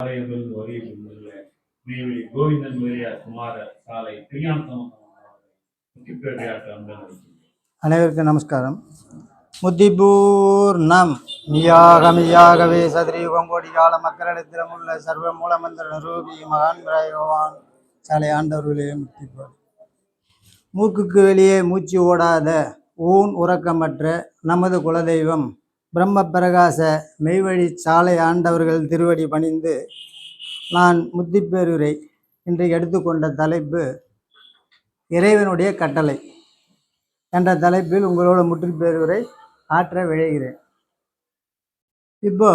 ஆலயத்திலிருந்து வருகை புரிந்துள்ள மேவெளி கோவிந்தன் முதலியார் குமார சாலை பிரியாந்தம் அனைவருக்கும் நமஸ்காரம். முத்திபூர்ணம் மியாகமியாகவே சதுரயுகம் கோடி கால மக்களிடத்திலும் உள்ள சர்வ மூலமந்திர ரூபி மகான் பகவான் சாலை ஆண்டவர்களே முத்திபூர் மூக்குக்கு வெளியே மூச்சு ஓடாத ஊன் உறக்கமற்ற நமது குலதெய்வம் பிரம்ம பிரகாச மெய்வழி சாலை ஆண்டவர்கள் திருவடி பணிந்து நான் முத்திப்பேருரை இன்றைக்கு எடுத்துக்கொண்ட தலைப்பு இறைவனுடைய கட்டளை என்ற தலைப்பில் உங்களோட முற்றுப்பேருரை ஆற்ற விழைகிறேன். இப்போ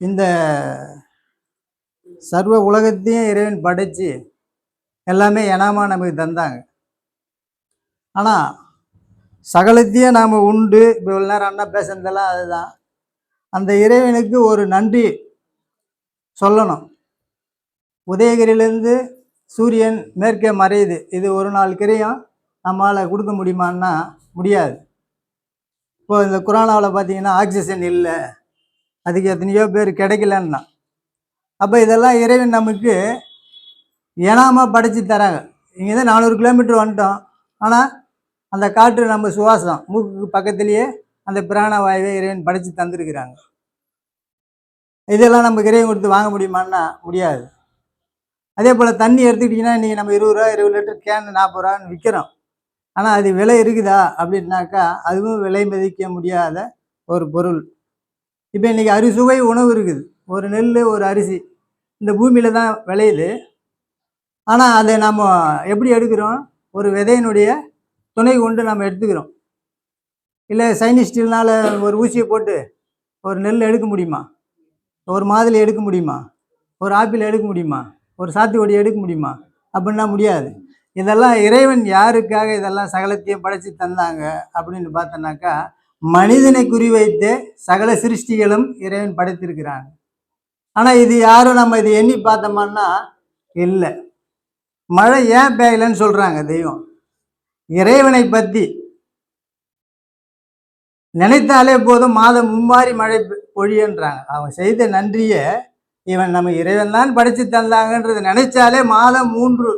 இந்த சர்வ உலகத்தையும் இறைவன் படைச்சு எல்லாமே இனாமா நமக்கு தந்தாங்க. ஆனால் சகலத்தையும் நாம் உண்டு. இப்போ இவ்வளோ நேரம் அண்ணா பேசுனதெல்லாம் அதுதான். அந்த இறைவனுக்கு ஒரு நன்றி சொல்லணும். உதயகிரியிலேருந்து சூரியன் மேற்கே மறையுது. இது ஒரு நாள் கிரையும். நம்மளால் கொடுக்க முடியுமான்னா முடியாது. இப்போ இந்த குரானாவில் பார்த்தீங்கன்னா ஆக்சிஜன் இல்லை. அதுக்கு எத்தனையோ பேர் கிடைக்கலன்னா. அப்போ இதெல்லாம் இறைவன் நமக்கு இனாமல் படைச்சி தராங்க. இங்கே தான் நானூறு கிலோமீட்டர் வந்துட்டோம். ஆனால் அந்த காற்று நம்ம சுவாசம். மூக்குக்கு பக்கத்துலேயே அந்த பிராணவாயுவை இறைவன் படைச்சு தந்திருக்கிறாங்க. இதெல்லாம் நம்ம இறைவன் கொடுத்து வாங்க முடியுமான்னா முடியாது. அதே போல் தண்ணி எடுத்துக்கிட்டிங்கன்னா இன்றைக்கி நம்ம இருபது ரூபா இருபது லிட்டர் கேன் நாற்பது ரூபான்னு விற்கிறோம் ஆனால் அது விலை இருக்குதா அப்படின்னாக்கா அதுவும் விலை மதிக்க முடியாத ஒரு பொருள். இப்போ இன்றைக்கி அறுசுவை உணவு இருக்குது. ஒரு நெல் ஒரு அரிசி. இந்த பூமியில் தான் விளையுது. ஆனால் அதை நம்ம எப்படி எடுக்கிறோம்? ஒரு விதையினுடைய துணை கொண்டு நம்ம எடுத்துக்கிறோம். இல்லை சைனிஸ்டில்னால ஒரு ஊசியை போட்டு ஒரு நெல் எடுக்க முடியுமா? ஒரு மாதுளை எடுக்க முடியுமா? ஒரு ஆப்பிள் எடுக்க முடியுமா? ஒரு சாத்துக்குடி எடுக்க முடியுமா? அப்படின்னா முடியாது. இதெல்லாம் இறைவன் யாருக்காக இதெல்லாம் சகலத்தையும் படைத்து தந்தாங்க அப்படின்னு பார்த்தோன்னாக்கா மனிதனை குறிவைத்து சகல சிருஷ்டிகளும் இறைவன் படைத்திருக்கிறாங்க. ஆனால் இது யாரும் நம்ம இது எண்ணி பார்த்தோம்னா இல்லை. மழை ஏன் பெய்யலைன்னு சொல்கிறாங்க தெய்வம். இறைவனை பற்றி நினைத்தாலே போதும் மாதம் மும்மாரி மழை பெ- பொழியன்றாங்க. அவன் செய்த நன்றியை இவன் நம்ம இறைவன் தான் படைச்சு தந்தாங்கன்றதை நினைச்சாலே மாதம் மூன்று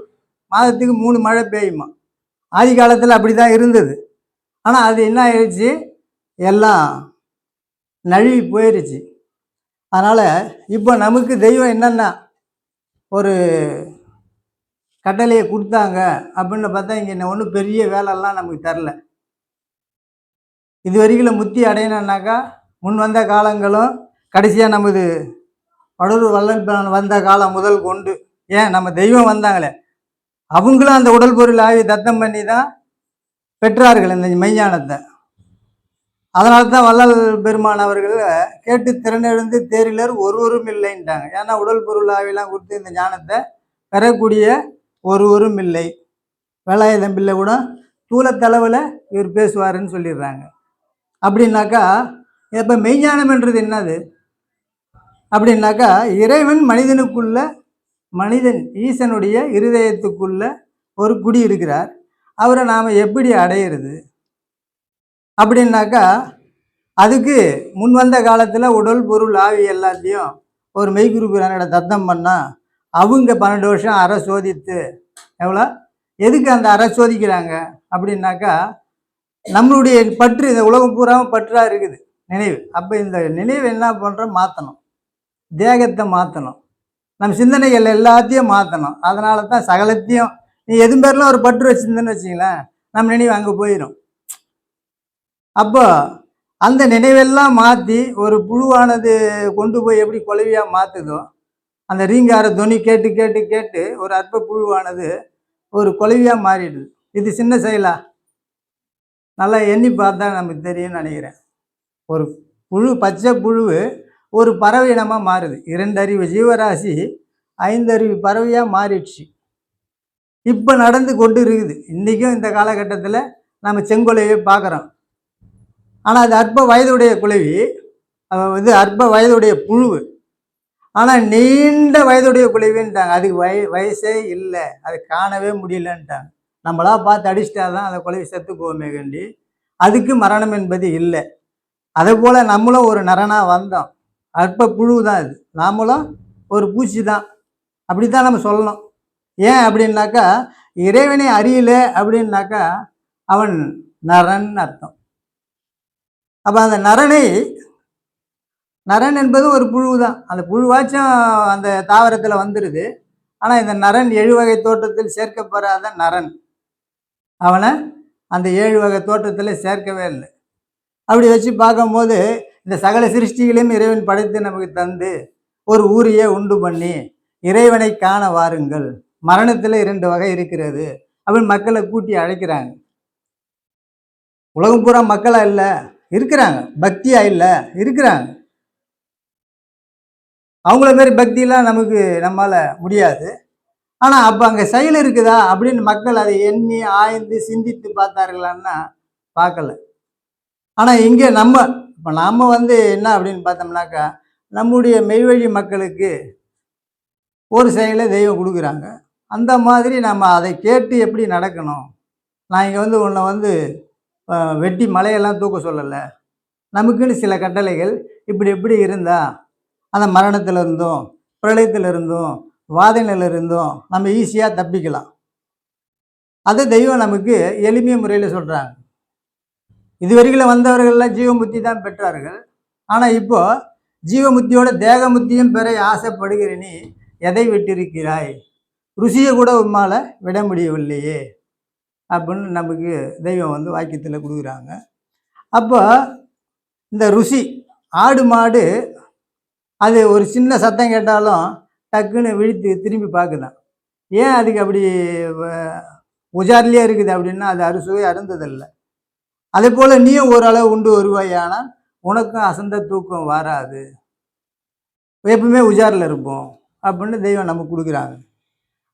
மாதத்துக்கு மூணு மழை பெய்யுமா? ஆதி காலத்தில் அப்படி தான் இருந்தது. ஆனால் அது என்ன ஆயிடுச்சு? எல்லாம் நழுவி போயிடுச்சு அதனால் இப்போ நமக்கு தெய்வம் என்னென்னா ஒரு கட்டளையை கொடுத்தாங்க அப்படின்னு பார்த்தா இங்கே ஒன்றும் பெரிய வேலைலாம் நமக்கு தரல. இது வரைக்கும் முத்தி அடையணுன்னாக்கா முன் வந்த காலங்களும் கடைசியாக நமது வடலூர் வல்லன் வந்த காலம் முதல் கொண்டு ஏன் நம்ம தெய்வம் வந்தாங்களே? அவங்களும் அந்த உடல் பொருள் ஆவி தத்தம் பண்ணி தான் பெற்றார்கள் இந்த மெய்ஞானத்தை. அதனால தான் வள்ளல் பெருமான் அவர்கள் கேட்டு திறனெழுந்து தேரிலர் ஒருவரும் இல்லைன்ட்டாங்க. ஏன்னா உடல் பொருள் ஆவிலாம் கொடுத்து இந்த ஞானத்தை பெறக்கூடிய ஒருவரும் இல்லை. வேலாயுதம் பிள்ளை கூட தூளத்தளவில் இவர் பேசுவாருன்னு சொல்லிடுறாங்க. அப்படின்னாக்கா இப்போ மெய்ஞானம்ன்றது என்னது? அப்படின்னாக்கா இறைவன் மனிதனுக்குள்ள மனிதன் ஈசனுடைய இருதயத்துக்குள்ள ஒரு குடி இருக்கிறார். அவரை நாம் எப்படி அடையிறது? அப்படின்னாக்கா அதுக்கு முன் வந்த காலத்தில் உடல் பொருள் ஆவி எல்லாத்தையும் ஒரு மெய்குருப்பினோட தத்தம் பண்ணால் அவங்க பன்னெண்டு வருஷம் அற சோதித்து எவ்வளோ? எதுக்கு அந்த அற சோதிக்கிறாங்க? அப்படின்னாக்கா நம்மளுடைய பற்று இந்த உலகம் பூராவும் பற்றாக இருக்குது நினைவு. அப்போ இந்த நினைவு என்ன பண்ணுறோம் மாற்றணும் தேகத்தை மாற்றணும் நம்ம சிந்தனைகள் எல்லாத்தையும் மாற்றணும் அதனால தான் சகலத்தையும் நீ எது பேர்லாம் ஒரு பற்று வச்சிருந்தேன்னு வச்சிங்களேன் நம்ம நினைவு அங்கே போயிடும் அப்போ அந்த நினைவெல்லாம் மாற்றி ஒரு புழுவானது கொண்டு போய் எப்படி குலவியாக மாற்றுதோ அந்த ரீங்கார துணி கேட்டு கேட்டு கேட்டு ஒரு அற்ப புழுவானது ஒரு குலவியாக மாறிடுது. இது சின்ன செயலா? நல்லா எண்ணி பார்த்தா நமக்கு தெரியும்னு நினைக்கிறேன். ஒரு புழு பச்சை புழு ஒரு பறவை இனமாக மாறுது இரண்டறிவு ஜீவராசி ஐந்தறிவு பறவையாக மாறிடுச்சு. இப்போ நடந்து கொண்டு இருக்குது. இன்றைக்கும் இந்த காலகட்டத்தில் நம்ம செங்கொலையை பார்க்குறோம். ஆனால் அது அற்ப வயதுடைய குலவி அது அற்ப வயதுடைய புழு ஆனால் நீண்ட வயதுடைய குளவின்ட்டாங்க அதுக்கு வய வயசே இல்லை. அது காணவே முடியலன்ட்டாங்க. நம்மளா பார்த்து அடிச்சிட்டா தான் அந்த குழவி செத்து போவோமே கண்டி. அதுக்கு மரணம் என்பது இல்லை. அதே போல் நம்மளும் ஒரு நரனாக வந்தோம். அற்ப புழு தான் இது. நாமளும் ஒரு பூச்சி தான். அப்படி தான் நம்ம சொல்லணும். ஏன் அப்படின்னாக்கா இறைவனை அறியல அப்படின்னாக்கா அவன் நரன் அர்த்தம். அப்போ அந்த நரனை நரன் என்பது ஒரு புழு தான் அந்த புழுவாச்சும் அந்த தாவரத்தில் வந்துடுது ஆனால் இந்த நரன் ஏழு வகை தோட்டத்தில் சேர்க்கப்படாத நரன். அவனை அந்த ஏழு வகை தோட்டத்தில் சேர்க்கவே இல்லை. அப்படி வச்சு பார்க்கும்போது இந்த சகல சிருஷ்டிகளையும் இறைவன் படைத்து நமக்கு தந்து ஒரு ஊரையே உண்டு பண்ணி இறைவனை காண வாருங்கள். மரணத்தில் இரண்டு வகை இருக்கிறது. அப்படின்னு மக்களை கூட்டி அழைக்கிறாங்க. உலகம் பூரா மக்களாக இல்லை? இருக்கிறாங்க. பக்தியாக இல்லை? இருக்கிறாங்க. அவங்கள மாரி பக்தியெலாம் நமக்கு நம்மளால் முடியாது. ஆனால் அப்போ அங்கே செயல் இருக்குதா அப்படின்னு மக்கள் அதை எண்ணி ஆய்ந்து சிந்தித்து பார்த்தார்களான்னா பார்க்கல. ஆனால் இங்கே நம்ம இப்போ நாம் வந்து என்ன அப்படின்னு பார்த்தோம்னாக்கா நம்முடைய மெய்வழி மக்களுக்கு ஒரு செயலை தெய்வம் கொடுக்குறாங்க. அந்த மாதிரி நம்ம அதை கேட்டு எப்படி நடக்கணும்? நான் இங்கே வந்து உன்னை வந்து வெட்டி மலையெல்லாம் தூக்க சொல்லலை. நமக்குன்னு சில கட்டளைகள் இப்படி எப்படி இருந்தால் அந்த மரணத்திலிருந்தும் பிரளயத்திலிருந்தும் பிரளயத்துல வாதனையில இருந்தும் நம்ம ஈஸியாக தப்பிக்கலாம். அது தெய்வம் நமக்கு எளிமைய முறையில் சொல்கிறாங்க இதுவரையில் வந்தவர்கள்லாம் ஜீவமுத்தி தான் பெற்றார்கள். ஆனால் இப்போது ஜீவமுத்தியோட தேகமுத்தியும் பெற ஆசைப்படுகிற நீ எதை விட்டிருக்கிறாய்? ருசியை கூட உம்மால் விட முடியவில்லையே அப்படின்னு நமக்கு தெய்வம் வந்து வாக்கியத்தில் கொடுக்குறாங்க. அப்போ இந்த ருசி ஆடு மாடு அது ஒரு சின்ன சத்தம் கேட்டாலும் டக்குன்னு விழித்து திரும்பி பார்க்குதான். ஏன் அதுக்கு அப்படி வ- உஜார்லேயே இருக்குது அப்படின்னா அது அறுசுவை அருந்ததில்லை அதே போல் நீயும் ஓரளவு உண்டு வருவாயானால் உனக்கும் அசந்த தூக்கம் வராது. எப்பவுமே உஜாரில் இருப்போம் அப்படின்னு தெய்வம் நமக்கு கொடுக்குறாங்க.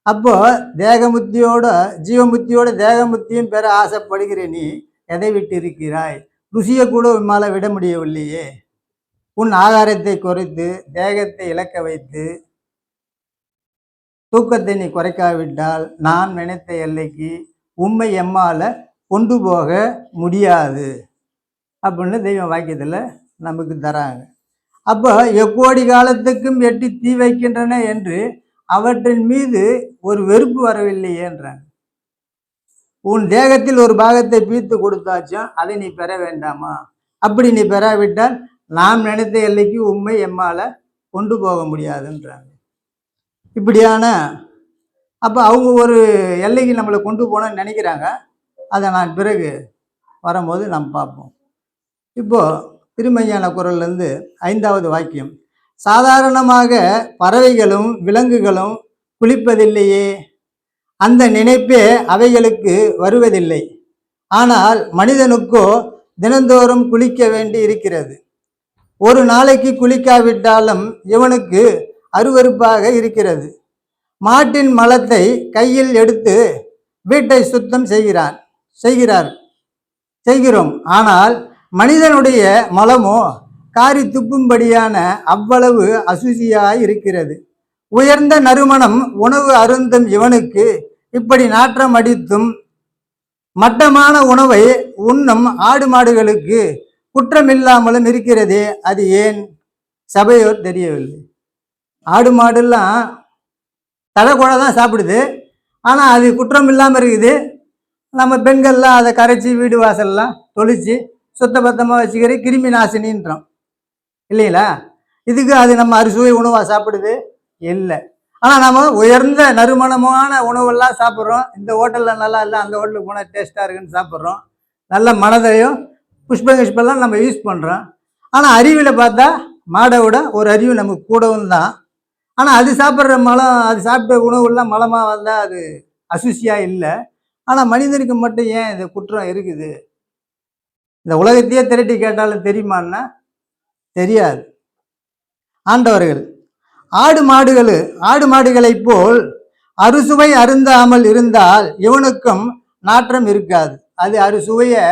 அப்போது தேகமுத்தியோட ஜீவமுத்தியோட தேகமுத்தியும் பெற ஆசைப்படுகிற நீ எதை விட்டு இருக்கிறாய் ருசியை கூட உம்மால் விட முடியவில்லையே. உன் ஆகாரத்தை குறைத்து தேகத்தை இழக்க வைத்து தூக்கத்தை நீ குறைக்காவிட்டால் நான் நினைத்த எல்லைக்கு உண்மை எம்மால கொண்டு போக முடியாது. அப்படின்னு தெய்வம் வாக்கியத்தில் நமக்கு தராங்க. அப்போ எக்கோடி காலத்துக்கும் எட்டி தீ வைக்கின்றன என்று அவற்றின் மீது ஒரு வெறுப்பு வரவில்லையேன்றாங்க உன் தேகத்தில் ஒரு பாகத்தை பீத்து கொடுத்தாச்சும் அதை நீ பெற வேண்டாமா? அப்படி நீ பெறாவிட்டால் நாம் நினைத்த எல்லைக்கு உண்மை எம்மால் கொண்டு போக முடியாதுன்றாங்க. இப்படியான அப்போ அவங்க ஒரு எல்லைக்கு நம்மளை கொண்டு போகணும்னு நினைக்கிறாங்க. அதை நான் பிறகு வரும்போது நாம் பார்ப்போம். இப்போது திருமையான குரல்லேருந்து ஐந்தாவது வாக்கியம். சாதாரணமாக பறவைகளும் விலங்குகளும் குளிப்பதில்லையே. அந்த நினைப்பே அவைகளுக்கு வருவதில்லை. ஆனால் மனிதனுக்கோ தினந்தோறும் குளிக்க வேண்டி இருக்கிறது. ஒரு நாளைக்கு குளிக்காவிட்டாலும் இவனுக்கு அருவருப்பாக இருக்கிறது. மாட்டின் மலத்தை கையில் எடுத்து வீட்டை சுத்தம் செய்கிறான் செய்கிறார் செய்கிறோம். ஆனால் மனிதனுடைய மலமோ காரி துப்பும்படியான அவ்வளவு அசுசியாய் இருக்கிறது. உயர்ந்த நறுமணம் உணவு அருந்தும் இவனுக்கு இப்படி நாற்றம் அடித்தும் மட்டமான உணவை உண்ணும் ஆடு மாடுகளுக்கு குற்றமில்லாமலும் இருக்கிறதே அது ஏன்? சபையோர் தெரியவில்லை. ஆடு மாடுலாம் தலை கூட தான் சாப்பிடுது. ஆனால் அது குற்றம் இல்லாமல் இருக்குது. நம்ம பெண்கள்லாம் அதை கரைச்சி வீடு வாசல்லாம் தொளிச்சு சுத்தபத்தமாக வச்சுக்கிற கிருமி நாசினின்றோம் இல்லைங்களா? இதுக்கு அது நம்ம அறுசுவை உணவாக சாப்பிடுது? இல்லை. ஆனால் நம்ம உயர்ந்த நறுமணமான உணவெல்லாம் சாப்பிட்றோம். இந்த ஹோட்டலில் நல்லா இல்லை அந்த ஹோட்டலுக்கு போனால் டேஸ்ட்டாக இருக்குன்னு சாப்பிட்றோம். நல்ல மனதையும் புஷ்ப கிஷ்பெல்லாம் நம்ம யூஸ் பண்ணுறோம் ஆனால் அறிவில் பார்த்தா மாடை விட ஒரு அறிவு நமக்கு கூடவும் தான். ஆனால் அது சாப்பிட்ற மலம் அது சாப்பிட்ட உணவுலாம் மலமாக வந்தால் அது அசுசியாக இல்லை. ஆனால் மனிதனுக்கு மட்டும் ஏன் இந்த குற்றம் இருக்குது? இந்த உலகத்தையே திரட்டி கேட்டாலும் தெரியுமான்னா தெரியாது. ஆண்டவர்கள் ஆடு மாடுகள் ஆடு மாடுகளைப் போல் அறுசுவை அருந்தாமல் இருந்தால் இவனுக்கும் நாற்றம் இருக்காது. அது அறுசுவையை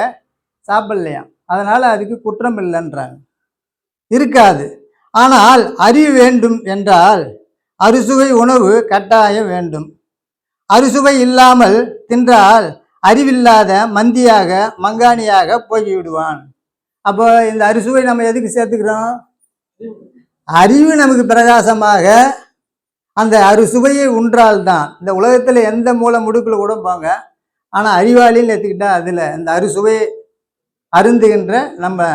சாப்பிடலையாம் அதனால் அதுக்கு குற்றம் இல்லைன்றாங்க. இருக்காது. ஆனால் அறிவு வேண்டும் என்றால் அறுசுவை உணவு கட்டாயம் வேண்டும். அறுசுவை இல்லாமல் தின்றால் அறிவில்லாத மந்தியாக மங்கானியாக போய்விடுவான். அப்போ இந்த அறுசுவை நம்ம எதுக்கு சேர்த்துக்கிறோம்? அறிவு நமக்கு பிரகாசமாக அந்த அறுசுவையை உன்றால்தான். இந்த உலகத்தில் எந்த மூல முடுக்கில் கூட போங்க. ஆனால் அறிவாளின்னு எடுத்துக்கிட்டால் அதில் இந்த அறுசுவை அருந்துகின்ற நம்ம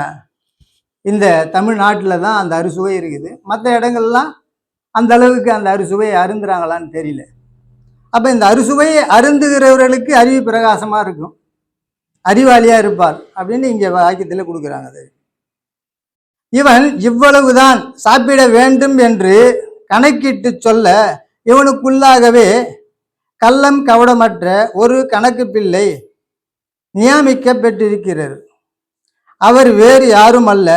இந்த தமிழ்நாட்டில் தான் அந்த அறுசுவை இருக்குது. மற்ற இடங்கள்லாம் அந்த அளவுக்கு அந்த அறுசுவையை அருந்துறாங்களான்னு தெரியல. அப்போ இந்த அறுசுவையை அருந்துகிறவர்களுக்கு அறிவு பிரகாசமாக இருக்கும். அறிவாளியாக இருப்பார் அப்படின்னு இங்கே வாக்கியத்தில் கொடுக்குறாங்க அது. இவன் இவ்வளவுதான் சாப்பிட வேண்டும் என்று கணக்கிட்டு சொல்ல இவனுக்குள்ளாகவே கள்ளம் கவடமற்ற ஒரு கணக்கு பிள்ளை நியமிக்கப்பட்டிருக்கிறார். அவர் வேறு யாரும் அல்ல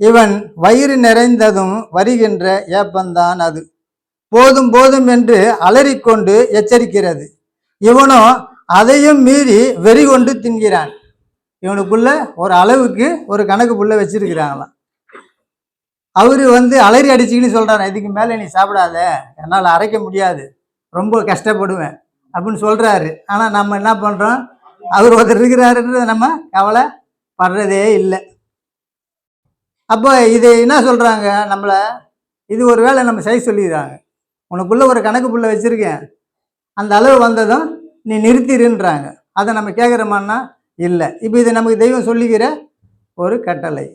இவன் வயிறு நிறைந்ததும் வருகின்ற ஏப்பந்தான் அது. போதும் போதும் என்று அலறிக்கொண்டு எச்சரிக்கிறது. இவனோ அதையும் மீறி வெறி கொண்டு தின்கிறான். இவனுக்குள்ள ஒரு அளவுக்கு ஒரு கணக்கு புள்ள வச்சிருக்கிறாங்களாம். அவர் வந்து அலறி அடிச்சுக்கின்னு சொல்கிறாரு இதுக்கு மேலே நீ சாப்பிடாத என்னால் அரைக்க முடியாது ரொம்ப கஷ்டப்படுவேன் அப்படின்னு சொல்கிறாரு ஆனால் நம்ம என்ன பண்ணுறோம் அவர் ஒருத்தர் இருக்கிறாருன்றது நம்ம கவலை படுறதே இல்லை. அப்போ இது என்ன சொல்கிறாங்க நம்மளை இது ஒரு வேளை நம்ம செய்ய சொல்லிடுறாங்க. உனக்குள்ளே ஒரு கணக்கு புள்ள வச்சுருக்கேன். அந்த அளவு வந்ததும் நீ நிறுத்திடுன்றாங்க. அதை நம்ம கேட்குறோமான்னா இல்லை. இப்போ இது நமக்கு தெய்வம் சொல்லிக்கிற ஒரு கட்டளை.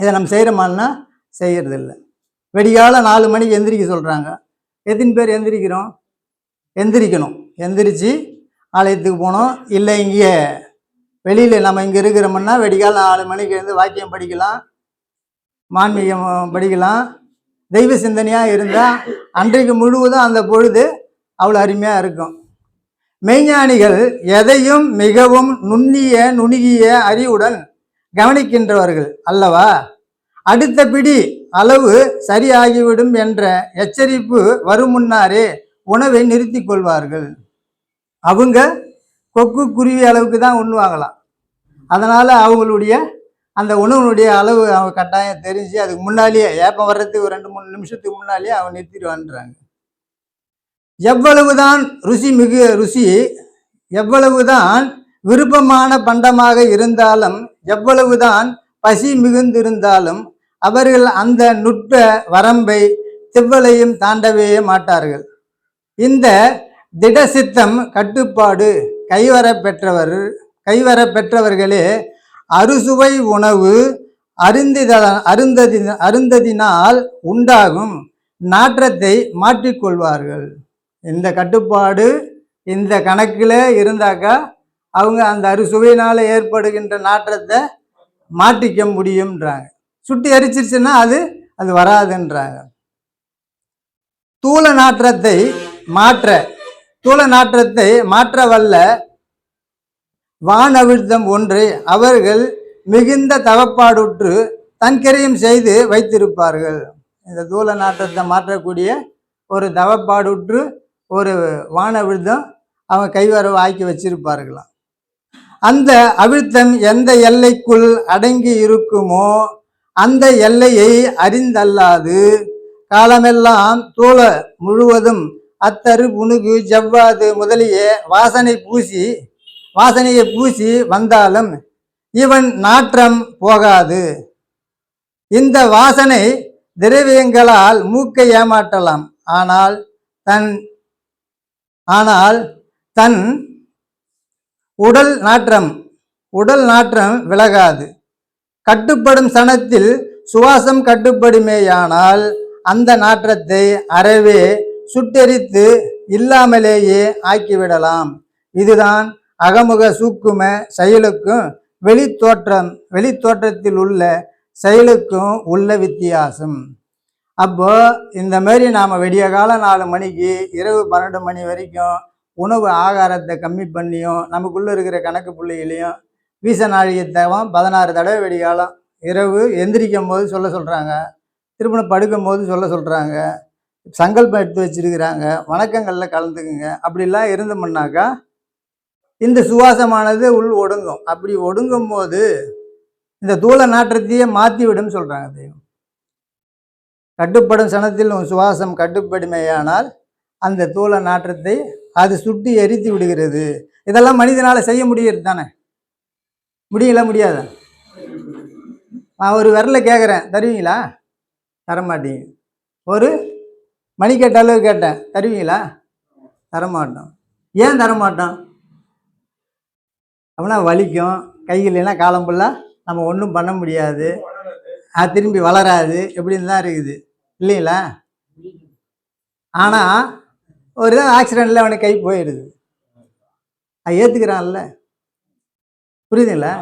இதை நம்ம செய்கிறோமான்னா செய்கிறதில்ல வெடிகால நாலு மணிக்கு எந்திரிக்க சொல்கிறாங்க எத்தனை பேர் எந்திரிக்கிறோம்? எந்திரிக்கணும். எந்திரிச்சு ஆலயத்துக்கு போகணும் இல்லை இங்கே வெளியில் நம்ம இங்கே இருக்கிறோம்னா வெடிகால நாலு மணிக்கு எழுந்து வாக்கியம் படிக்கலாம் மான்மீகம் படிக்கலாம். தெய்வ சிந்தனையாக இருந்தால் அன்றைக்கு முழுவதும் அந்த பொழுது அவ்வளோ அருமையாக இருக்கும். மெய்ஞானிகள் எதையும் மிகவும் நுண்ணிய நுணுகிய அறிவுடன் கவனிக்கின்றவர்கள் அல்லவா? அடுத்த பிடி அளவு சரியாகிவிடும் என்ற எச்சரிப்பு வரும் முன்னாரே உணவை நிறுத்தி கொள்வார்கள். அவங்க கொக்கு குருவி அளவுக்கு தான் உண்ணுவாங்களாம். அதனால் அவங்களுடைய அந்த உணவுனுடைய அளவு அவங்க கட்டாயம் தெரிஞ்சு அதுக்கு முன்னாலேயே ஏப்பம் வர்றதுக்கு ஒரு ரெண்டு மூணு நிமிஷத்துக்கு முன்னாலேயே அவங்க நிறுத்திடுவான்றாங்க எவ்வளவுதான் ருசி மிகு ருசி எவ்வளவுதான் விருப்பமான பண்டமாக இருந்தாலும் எவ்வளவுதான் பசி மிகுந்திருந்தாலும் அவர்கள் அந்த நுட்ப வரம்பை செவ்வளையும் தாண்டவே மாட்டார்கள். இந்த திடசித்தம் கட்டுப்பாடு கைவர பெற்றவர் கைவர பெற்றவர்களே அறுசுவை உணவு அருந்தித அருந்ததி அருந்ததினால் உண்டாகும் நாற்றத்தை மாற்றிக்கொள்வார்கள். இந்த கட்டுப்பாடு இந்த கணக்கில் இருந்தாக்கா அவங்க அந்த அறுசுவையினால் ஏற்படுகின்ற நாற்றத்தை மாற்றிக்க முடியும்ன்றாங்க. சுட்டி அரிச்சிருச்சுன்னா அது அது வராதுன்றாங்க. தூள நாற்றத்தை மாற்ற தூள நாற்றத்தை மாற்ற வல்ல வானவிழ்த்தம் ஒன்றை அவர்கள் மிகுந்த தவப்பாடுற்று தன்கரையும் செய்து வைத்திருப்பார்கள். இந்த தூல நாட்டத்தை மாற்றக்கூடிய ஒரு தவப்பாடுற்று ஒரு வானவிழ்தம் அவங்க கைவரவு ஆக்கி வச்சிருப்பார்களாம். அந்த அவிழ்த்தம் எந்த எல்லைக்குள் அடங்கி இருக்குமோ அந்த எல்லையை அறிந்தல்லாது காலமெல்லாம் தூளை முழுவதும் அத்தரு புணுகு ஜவ்வாது முதலிய வாசனை பூசி வாசனையை பூசி வந்தாலும் இவன் நாற்றம் போகாது. இந்த வாசனை திரவியங்களால் மூக்கை ஏமாற்றலாம். ஆனால் தன் ஆனால் தன் உடல் நாற்றம் உடல் நாற்றம் விலகாது. கட்டுப்படும் சனத்தில் சுவாசம் கட்டுப்படுமேயானால் அந்த நாற்றத்தை அறவே சுட்டெரித்து இல்லாமலேயே ஆக்கிவிடலாம். இதுதான் அகமுக சூக்கும செயலுக்கும் வெளித்தோற்றம் வெளித்தோற்றத்தில் உள்ள செயலுக்கும் உள்ள வித்தியாசம். அப்போது இந்த மாரி நாம் விடிய காலம் நாலு மணிக்கு இரவு பன்னெண்டு மணி வரைக்கும் உணவு ஆகாரத்தை கம்மி பண்ணியும் நமக்குள்ளே இருக்கிற கணக்கு புள்ளிகளையும் வீச நாழிகத்தவம் பதினாறு தடவை வெடிகாலம் இரவு எந்திரிக்கும் போது சொல்ல சொல்கிறாங்க திரும்ப படுக்கும் போது சொல்ல சொல்கிறாங்க சங்கல்பம் எடுத்து வச்சிருக்கிறாங்க. வணக்கங்களில் கலந்துக்குங்க. அப்படிலாம் இருந்தோம்னாக்கா இந்த சுவாசமானது உள் ஒடுங்கும். அப்படி ஒடுங்கும் போது இந்த தூள நாற்றத்தையே மாற்றி விடும் சொல்கிறாங்க தெய்வம். கட்டுப்படும் சனத்தில் உன் சுவாசம் கட்டுப்படுமேயானால் அந்த தூள நாற்றத்தை அது சுட்டி எரித்து விடுகிறது. இதெல்லாம் மனிதனால் செய்ய முடியறது தானே? முடியல முடியாதா? நான் ஒரு விரல கேட்குறேன் தருவீங்களா? தரமாட்டீங்க. ஒரு மணிக்கட்டு அளவு கேட்டேன். தருவீங்களா? தரமாட்டோம். ஏன் தரமாட்டோம்? அப்படின்னா வலிக்கும். கையிலனா காலம் ஃபுல்லாக நம்ம ஒன்றும் பண்ண முடியாது. அது திரும்பி வளராது. எப்படின்னு தான் இருக்குது. இல்லைங்களா? ஆனால் ஒரு தான் ஆக்சிடெண்ட்டில் அவனுக்கு கை போயிடுது. அது ஏற்றுக்கிறான்ல புரியுதுங்களா?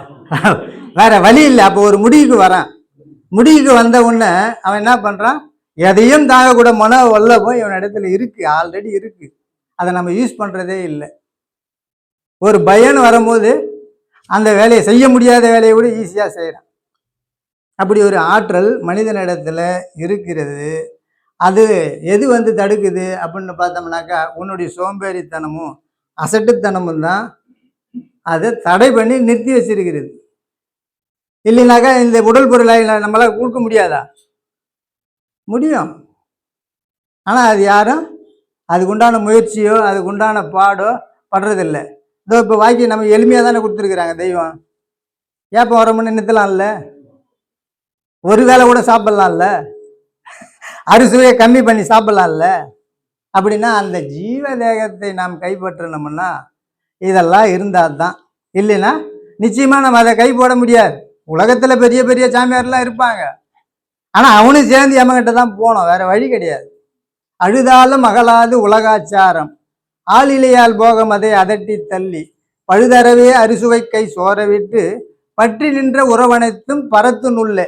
வேற வழி இல்லை. அப்போ ஒரு முடிவுக்கு வரான். முடிவுக்கு வந்த உடனே அவன் என்ன பண்ணுறான் எதையும் தாங்கக்கூட மன வல்லபம் இவன் இடத்துல இருக்குது ஆல்ரெடி இருக்குது அதை நம்ம யூஸ் பண்ணுறதே இல்லை. ஒரு பயன் வரும்போது அந்த வேலையை செய்ய முடியாத வேலையை கூட ஈஸியாக செய்கிறான் அப்படி ஒரு ஆற்றல் மனிதனிடத்தில் இருக்கிறது. அது எது வந்து தடுக்குது அப்படின்னு பார்த்தோம்னாக்கா உன்னுடைய சோம்பேறித்தனமும் அசட்டுத்தனமும் தான் அதை தடை பண்ணி நிறுத்தி வச்சிருக்கிறது. இல்லைனாக்கா இந்த உடல் பொருளை நம்மளால் கொடுக்க முடியாதா? முடியும். ஆனால் அது யாரும் அதுக்குண்டான முயற்சியோ அதுக்குண்டான பாடோ படுறதில்லை. இதோ இப்போ வாக்கி நம்ம எளிமையாக தானே கொடுத்துருக்குறாங்க தெய்வம். ஏப்பம் வர மணி நிறுத்தலாம்ல? ஒரு வேளை கூட சாப்பிட்லாம்ல? அறுசுவையை கம்மி பண்ணி சாப்பிட்லாம்ல? அப்படின்னா அந்த ஜீவ தேகத்தை நாம் கைப்பற்றணும்னா இதெல்லாம் இருந்தால் தான் இல்லைன்னா நிச்சயமாக நம்ம அதை கை போட முடியாது. உலகத்தில் பெரிய பெரிய சாமியார்லாம் இருப்பாங்க. ஆனால் அவனும் சேர்ந்து எமகிட்ட தான் போனோம். வேற வழி கிடையாது. அழுதாலும் மகளாது உலகாச்சாரம். ஆளிலையால் போகம் அதை அதட்டி தள்ளி பழுதறவே அரிசுவை கை சோரவிட்டு பற்றி நின்ற உறவனைத்தும் பரத்து நுள்ளே.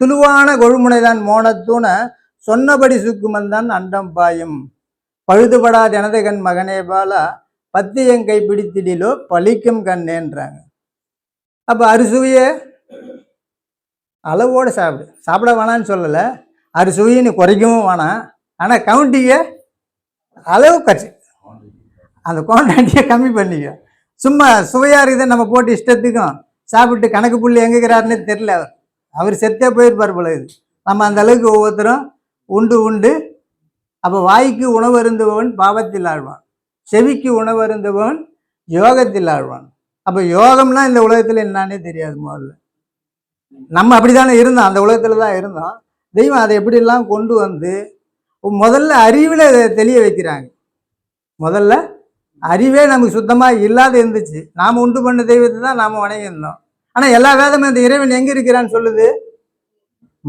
துளுவான கொழுமுனைதான் மோனத்தூன சொன்னபடி சுக்குமந்தான் அண்டம் பாயும். பழுதுபடாத எனதகன் மகனே பாலா பத்தியங்கை பிடித்திடிலோ பழிக்கும் கண்ணேன்றாங்க. அப்போ அரிசுவையே அளவோடு சாப்பிடு. சாப்பிட வேணான்னு சொல்லலை. அரிசுவையை நீ குறைக்கவும் வேணாம். ஆனால் கவுண்டிங்க அளவு கட்சி அந்த குவான்டிட்டியை கம்மி பண்ணிக்க. சும்மா சுவையாக இருக்குது நம்ம போட்டு இஷ்டத்துக்கும் சாப்பிட்டு கணக்கு புள்ளி எங்கேக்கிறாருன்னு தெரில அவர். அவர் செத்தே போயிருப்பார் போல இது. நம்ம அந்த அளவுக்கு ஒவ்வொருத்தரும் உண்டு உண்டு அப்போ வாய்க்கு உணவு அருந்துபவன் பாவத்தில் ஆழ்வான். செவிக்கு உணவு அருந்துபவன் யோகத்தில் ஆழ்வான். அப்போ யோகம்னா இந்த உலகத்தில் என்னன்னே தெரியாது முதல்ல. நம்ம அப்படிதானே இருந்தோம். அந்த உலகத்தில் தான் இருந்தோம். தெய்வம் அதை எப்படிலாம் கொண்டு வந்து முதல்ல அறிவில் தெளிய வைக்கிறாங்க. முதல்ல அறிவே நமக்கு சுத்தமாக இல்லாத இருந்துச்சு. நாம் உண்டு பண்ண தெய்வத்தை தான் நாம் வணங்கியிருந்தோம். ஆனால் எல்லா வேதமும் இந்த இறைவன் எங்கே இருக்கிறான்னு சொல்லுது?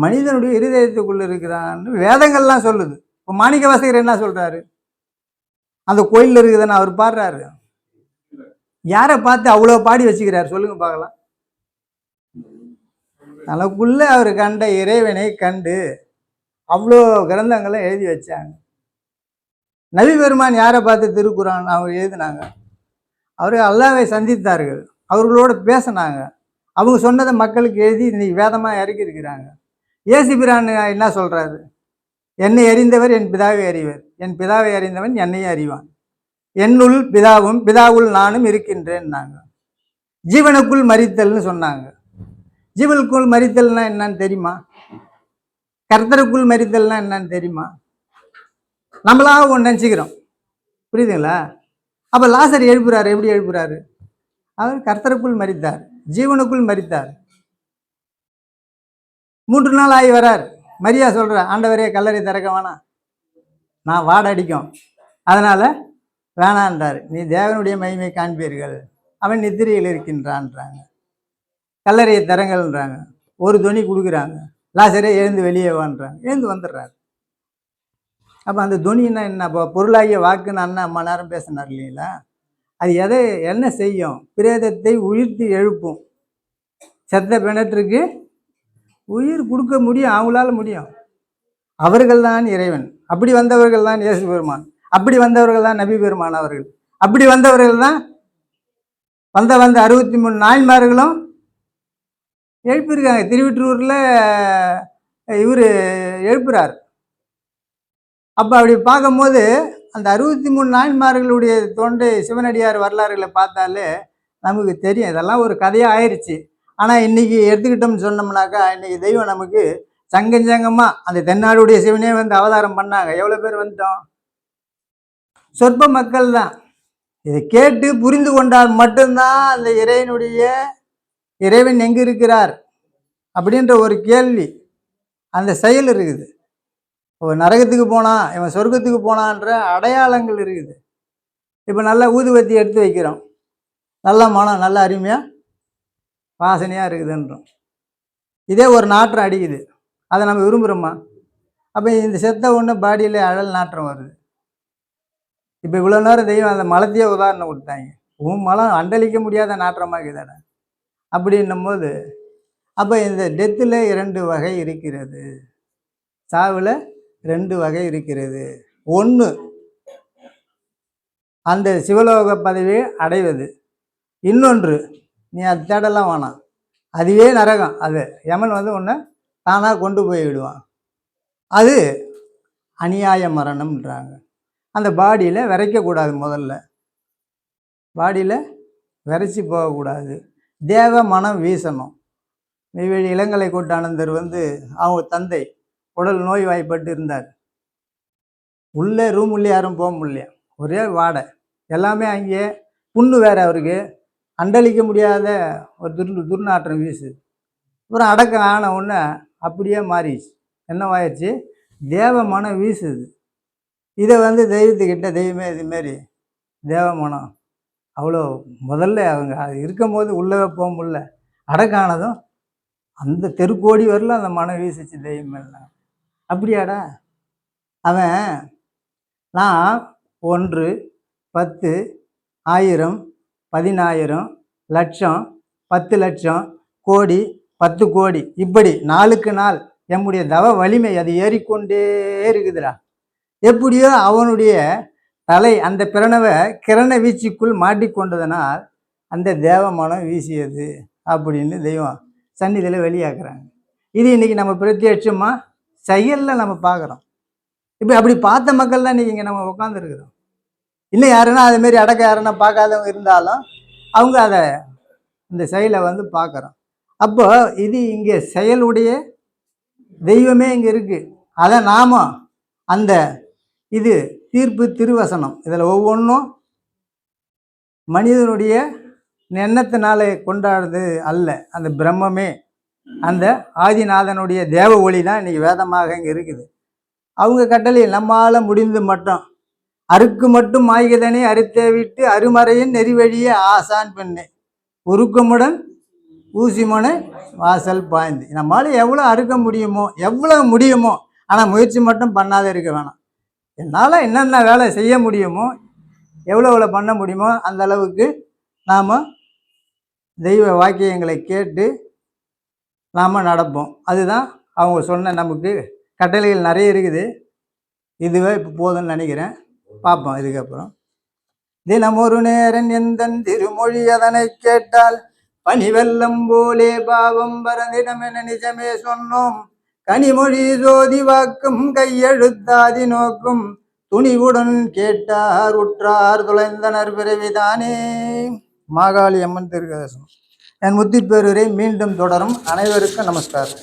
மனிதனுடைய இருதயத்துக்குள்ளே இருக்கிறான்னு வேதங்கள்லாம் சொல்லுது. இப்போ மாணிக்க வாசகர் என்ன சொல்கிறாரு அந்த கோயிலில் இருக்குதுன்னு அவர் பாடுறாரு. யாரை பார்த்து அவ்வளோ பாடி வச்சுக்கிறார்? சொல்லுங்க பார்க்கலாம். தனக்குள்ளே அவர் கண்ட இறைவனை கண்டு அவ்வளோ கிரந்தங்களை எழுதி வச்சாங்க. நபி பெருமான் யாரை பார்த்து திருக்குறான் அவர் எழுதினாங்க? அவர் அல்லாவை சந்தித்தார்கள். அவர்களோட பேசினாங்க. அவங்க சொன்னதை மக்களுக்கு எழுதி இன்னைக்கு வேதமாக இறக்கி இருக்கிறாங்க. ஏசி பிரான் என்ன சொல்கிறாரு என்னை அறிந்தவர் என் பிதாவை அறிவர். என் பிதாவை அறிந்தவன் என்னையும் அறிவான். என்னுள் பிதாவும் பிதாவுள் நானும் இருக்கின்றேன்னாங்க. ஜீவனுக்குள் மறித்தல்னு சொன்னாங்க. ஜீவனுக்குள் மறித்தல்னா என்னன்னு தெரியுமா? கர்த்தருக்குள் மறித்தல்னா என்னன்னு தெரியுமா? நம்மளாக ஒன்று நினச்சிக்கிறோம். புரியுதுங்களா? அப்போ லாசர் எழுப்புறாரு எப்படி எழுப்புறாரு? அவர் கர்த்தருக்குள் மறித்தார் ஜீவனுக்குள் மறித்தார் மூன்று நாள் ஆகி வரார். மரியா சொல்கிற ஆண்டவரே கல்லறை திறக்க வேணாம். நான் வாட அடிக்கும். அதனால வேணான்றார் நீ தேவனுடைய மகிமை காண்பீர்கள். அவன் நித்திரையில் இருக்கின்றான்றாங்க. கல்லறையை திறங்கள்ன்றாங்க ஒரு துணி கொடுக்குறாங்க. லாசரே எழுந்து வெளியே வான்றாங்க. எழுந்து வந்துடுறாரு. அப்போ அந்த துணின்னா என்ன? அப்போ பொருளாகிய வாக்குன்னு அண்ணன் அம்மா நேரம் பேசினார் இல்லைங்களா? அது எதை என்ன செய்யும்? பிரேதத்தை உயிர்த்து எழுப்பும். செத்த பிணற்றுக்கு உயிர் கொடுக்க முடியும் அவங்களால முடியும். அவர்கள் தான் இறைவன். அப்படி வந்தவர்கள் தான் இயேசு பெருமான். அப்படி வந்தவர்கள் தான் நபி பெருமான் அவர்கள். அப்படி வந்தவர்கள் தான் வந்த வந்த அறுபத்தி மூணு நாய்மார்களும் எழுப்பியிருக்காங்க திருவிற்றூரில் இவர் எழுப்புறார். அப்போ அப்படி பார்க்கும்போது அந்த அறுபத்தி மூணு நாயன்மார்களுடைய தொண்டை சிவனடியார் வரலாறுகளை பார்த்தாலே நமக்கு தெரியும். இதெல்லாம் ஒரு கதையாக ஆயிடுச்சு ஆனால் இன்னைக்கு எடுத்துக்கிட்டோம்னு சொன்னோம்னாக்கா இன்றைக்கி தெய்வம் நமக்கு சங்கஞ்சங்கமாக அந்த தென்னாடுடைய சிவனே வந்து அவதாரம் பண்ணாங்க. எவ்வளோ பேர் வந்துட்டோம்? சொற்ப மக்கள் தான். இதை கேட்டு புரிந்து கொண்டால் மட்டும்தான் அந்த இறைவனுடைய இறைவன் எங்கே இருக்கிறார் அப்படின்ற ஒரு கேள்வி அந்த செயல் இருக்குது. இப்போ நரகத்துக்கு போனான் இவன் சொர்க்கத்துக்கு போனான்ற அடையாளங்கள் இருக்குது. இப்போ நல்லா ஊதுவத்தி எடுத்து வைக்கிறோம். நல்ல மனம் நல்ல அருமையாக வாசனையாக இருக்குதுன்றோம். இதே ஒரு நாற்றம் அடிக்குது. அதை நம்ம விரும்புகிறோமா அப்போ இந்த செத்த ஒன்று பாடியில் அழல் நாற்றம் வருது. இப்போ இவ்வளோ நேரம் தெய்வம் அந்த மலத்தையே உதாரணம் கொடுத்தாங்க. உன் மலம் அண்டளிக்க முடியாத நாற்றமாக்குதாடா அப்படின்னும் போது அப்போ இந்த டெத்தில் இரண்டு வகை இருக்கிறது. சாவில் ரெண்டு வகை இருக்கிறது. ஒன்று அந்த சிவலோக பதவியை அடைவது. இன்னொன்று நீ அது தேடலாம் வேணாம். அதுவே நரகம் அது. யமன் வந்து உன்னை தானாக கொண்டு போய் விடுவான். அது அநியாய மரணம்ன்றாங்க. அந்த பாடியில் விரைக்கக்கூடாது முதல்ல. பாடியில் விரைச்சி போகக்கூடாது தேவ மனம் வீசணும். நெய்வேலி இளங்கலை கூட்டானந்தர் வந்து அவங்க தந்தை உடல் நோய் வாய்ப்பட்டு இருந்தார். உள்ளே ரூம் உள்ளே யாரும் போக முடியல. ஒரே வாடை. எல்லாமே அங்கே புண்ணு வேற அவருக்கு. அண்டளிக்க முடியாத ஒரு துர் துர்நாற்றம் வீசுது. அப்புறம் அடக்கம் ஆன உடனே அப்படியே மாறிடுச்சு. என்னவாயிடுச்சு? தேவ மனம் வீசுது. இதை வந்து தெய்வத்துக்கிட்ட தெய்வமே இதுமாரி தேவ மனம் அவ்வளோ முதல்ல அவங்க அது இருக்கும்போது உள்ளவே போக முடில அடக்கானதும் அந்த தெருக்கோடி வரல அந்த மனம் வீசிச்சு தெய்வம் எல்லாம் அப்படியாடா? அவன் நான் ஒன்று பத்து ஆயிரம் பதினாயிரம் லட்சம் பத்து லட்சம் கோடி பத்து கோடி இப்படி நாளுக்கு நாள் எம்முடைய தவ வலிமை அது ஏறிக்கொண்டே இருக்குதுடா. எப்படியோ அவனுடைய தலை அந்த பிறனவை கிரண வீச்சுக்குள் மாட்டிக்கொண்டதனால் அந்த தேவ மனம் வீசியது அப்படின்னு தெய்வம் சந்நிதியில் வெளியாக்குறாங்க. இது இன்னைக்கு நம்ம பிரத்யட்சமாக செயலில் நம்ம பார்க்குறோம் இப்போ அப்படி பார்த்த மக்கள் தான் இன்றைக்கி இங்கே நம்ம உட்காந்துருக்குறோம் இன்னும் யாருன்னா அதுமாரி அடக்க யாருன்னா பார்க்காதவங்க இருந்தாலும் அவங்க அதை இந்த செயலை வந்து பார்க்குறோம். அப்போ இது இங்கே செயலுடைய தெய்வமே இங்கே இருக்குது அதை நாம அந்த இது தீர்ப்பு திருவசனம் இதில் ஒவ்வொன்றும் மனிதனுடைய எண்ணத்தினாலே கொண்டாடுறது அல்ல. அந்த பிரம்மமே அந்த ஆதிநாதனுடைய தேவ ஒளி தான் இன்னைக்கு வேதமாக இங்கே இருக்குது. அவங்க கட்டளை நம்மால் முடிந்து மட்டும். அறுக்கு மட்டும் மாய்கதனை அறுத்தே விட்டு அருமறையின் நெறிவழியே ஆசான் பெண்ணே. உருக்கமுடன் ஊசிமுனை வாசல் பாய்ந்து. நம்மளால் எவ்வளோ அறுக்க முடியுமோ எவ்வளோ முடியுமோ ஆனால் முயற்சி மட்டும் பண்ணாத இருக்க வேணாம். என்னால் என்னென்ன வேலை செய்ய முடியுமோ எவ்வளோ எவ்வளோ பண்ண முடியுமோ அந்த அளவுக்கு நாம் தெய்வ வாக்கியங்களை கேட்டு நாம் நடப்போம். அதுதான் அவங்க சொன்ன நமக்கு கட்டளைகள் நிறைய இருக்குது. இதுவே இப்போ போதும்னு நினைக்கிறேன். பார்ப்போம் இதுக்கப்புறம். தினம் ஒரு நேரன் எந்தன் திருமொழி அதனை கேட்டால் பனிவெல்லம் போலே பாவம் பரந்திடமென நிஜமே சொன்னோம். கனிமொழி ஜோதி வாக்கும் கையெழுத்தாதி நோக்கும் துணிவுடன் கேட்டார் உற்றார் துளைந்தனர் பிறவிதானே. மாகாளி அம்மன் திருக்கதசம் என் முத்திப்பேரூரை மீண்டும் தொடரும். அனைவருக்கும் நமஸ்காரம்.